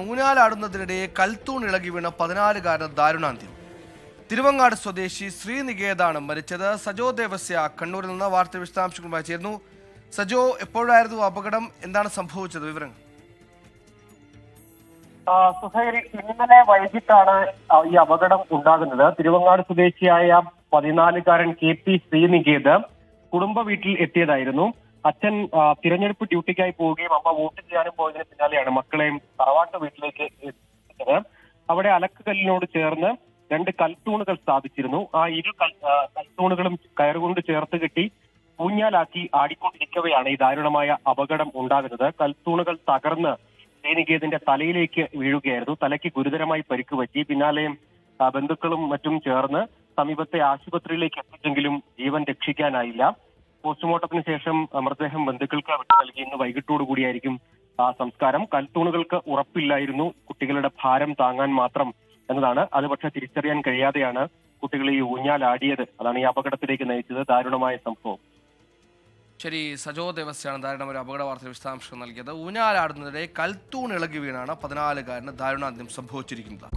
ഊഞ്ഞാലാടുന്നതിനിടെ കൽത്തൂൺ ഇളകി വീണ പതിനാലുകാരൻ ദാരുണാന്ത്യം. തിരുവങ്ങാട് സ്വദേശി ശ്രീനികേതാണ് മരിച്ചത്. സജോ ദേവസ്യ കണ്ണൂരിൽ നിന്ന് വാർത്ത വിശദാംശങ്ങളുമായി ചേർന്നു സജോ എപ്പോഴായിരുന്നു അപകടം? എന്താണ് സംഭവിച്ചത്? വിവരങ്ങൾ. ഇന്നലെ വൈകിട്ടാണ് ഈ അപകടം ഉണ്ടാകുന്നത്. തിരുവങ്ങാട് സ്വദേശിയായ പതിനാലുകാരൻ കെ പി ശ്രീനികേത് കുടുംബ വീട്ടിൽ എത്തിയതായിരുന്നു. അച്ഛൻ തിരഞ്ഞെടുപ്പ് ഡ്യൂട്ടിക്കായി പോവുകയും അമ്മ വോട്ട് ചെയ്യാനും പോയതിന് പിന്നാലെയാണ് മക്കളെയും തറവാട്ട് വീട്ടിലേക്ക് എത്തിച്ചത്. അവിടെ അലക്കുകല്ലിനോട് ചേർന്ന് രണ്ട് കൽത്തൂണുകൾ സ്ഥാപിച്ചിരുന്നു. ആ ഇരു കൽത്തൂണുകളും കയറുകൊണ്ട് ചേർത്ത് കെട്ടി ഊഞ്ഞാലാക്കി ആടിക്കൊണ്ടിരിക്കവെയാണ് ഈ ദാരുണമായ അപകടം ഉണ്ടാകുന്നത്. കൽത്തൂണുകൾ തകർന്ന് ശ്രീനികേതിന്റെ തലയിലേക്ക് വീഴുകയായിരുന്നു. തലയ്ക്ക് ഗുരുതരമായി പരിക്ക് പറ്റി. പിന്നാലെ ആ, ബന്ധുക്കളും മറ്റും ചേർന്ന് സമീപത്തെ ആശുപത്രിയിലേക്ക് എത്തിച്ചെങ്കിലും ജീവൻ രക്ഷിക്കാനായില്ല. പോസ്റ്റ്മോർട്ടത്തിന് ശേഷം മൃതദേഹം ബന്ധുക്കൾക്ക് വിട്ടു നൽകി. ഇന്ന് വൈകിട്ടോടു കൂടിയായിരിക്കും ആ, സംസ്കാരം. കൽത്തൂണുകൾക്ക് ഉറപ്പില്ലായിരുന്നു കുട്ടികളുടെ ഭാരം താങ്ങാൻ മാത്രം എന്നതാണ്. അത് പക്ഷെ തിരിച്ചറിയാൻ കഴിയാതെയാണ് കുട്ടികളെ ഈ ഊഞ്ഞാലാടിയത്. അതാണ് ഈ അപകടത്തിലേക്ക് നയിച്ചത്. ദാരുണമായ സംഭവം. ശരി സജോ ദേവസ്യാണ് ദാരുണം ഒരു അപകട വാർത്ത വിശദാംശം നൽകിയത്. ഊഞ്ഞാലാടുന്നതിനിടെ കൽത്തൂൺ ഇളകി വീണാണ് പതിനാലുകാരന് ദാരുണാന്ത്യം സംഭവിച്ചിരിക്കുന്നത്.